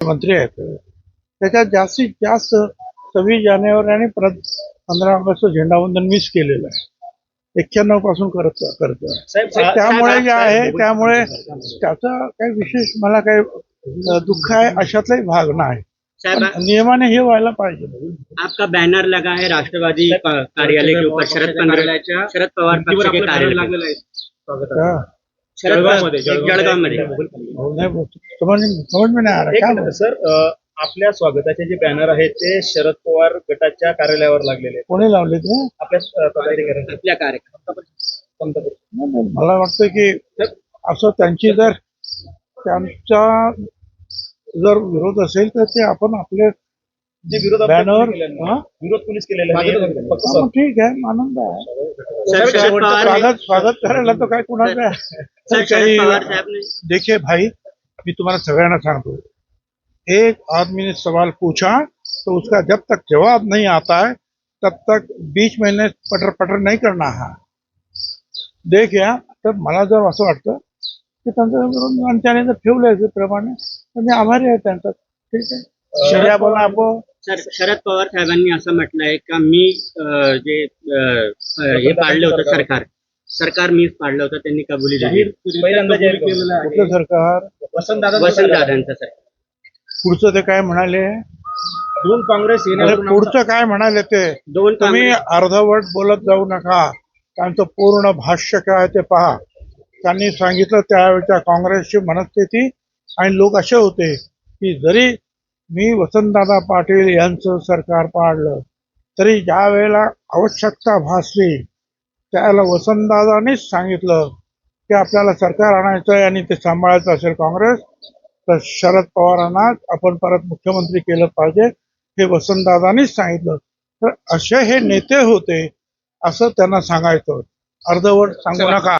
मंत्री आहेत. त्याच्यात जास्तीत जास्त सव्वीस जानेवारी आणि परत पंधरा ऑगस्ट झेंडावंदन मिस केलेलं आहे. एक्क्याण्णवपासून करत करतो त्यामुळे जे आहे त्यामुळे त्याचा काही विशेष मला काही दुःख आहे अशातलाही भाग नाही. नियमाने हे व्हायला पाहिजे. आपका बैनर लगा है राष्ट्रवादी कार्यालय के ऊपर शरद पवार पक्ष के कार्यालय जळगावमध्ये, समज नाही आ रहा एक क्या मिनिट सर अ, आपल्या स्वागताचे जे बॅनर आहेत ते शरद पवार गटाच्या कार्यालयावर लागलेले आहेत. कोणी लावले ते? आपल्या अ, आपल्या कार्यक्रम पंतप्रधान नाही, नाही, मला वाटतं की असं त्यांची जर त्यांचा जर विरोध असेल तर ते आपण आपले बॅनर. हा? विरोध कुणीच केलेला हा, ठीक आहे आनंद आहे स्वागत स्वागत करायला काय कुणाचं आहे काही ने देखिए भाई मैं तुम्हारा सगळ्यांना सांगतो एक आदमी ने सवाल पूछा तो उसका जब तक जवाब नहीं आता है तब तक बीच में पटर पटर नहीं करना है। देख या तर मला जर असं वाटतं की त्यांचं आणि त्याने जर ठेवलं असे प्रमाणे तर मी आभारी आहे त्यांचा। ठीक आहे? शर्या बोला आपण सर शरद पवार साहेबांनी असं म्हटलंय का मी अं, जे अं, हे पाडलं होतं सरकार. सरकार मीच पाडलं होतं त्यांनी कबुली दिली. पहिल्यांदा जाहीर केलेलं आहे. कुठलं सरकार? वसंत दादा वसंत दादांचं सर पुढचं ते काय म्हणाले? दोन काँग्रेस अरे पुढचं काय म्हणाले ते? दोन तुम्ही काँग्रेस. अर्धवट बोलत जाऊ नका. त्यांचं पूर्ण भाष्य काय ते पहा. त्यांनी सांगितलं त्यावेळच्या काँग्रेसची मनस्थिती आणि लोक असे होते की जरी मी वसंतदादा पाटील यांचं सरकार पाडलं. तरी ज्या वेळेला आवश्यकता भासली त्यावेळेला वसंतदादानीच सांगितलं की आपल्याला सरकार आणायचं आहे आणि ते सांभाळायचं असेल काँग्रेस तर शरद पवारांना आपण परत मुख्यमंत्री केलं पाहिजे हे वसंतदादानीच सांगितलं. तर असे हे नेते होते असं त्यांना सांगायचं अर्धवट सांगू नका.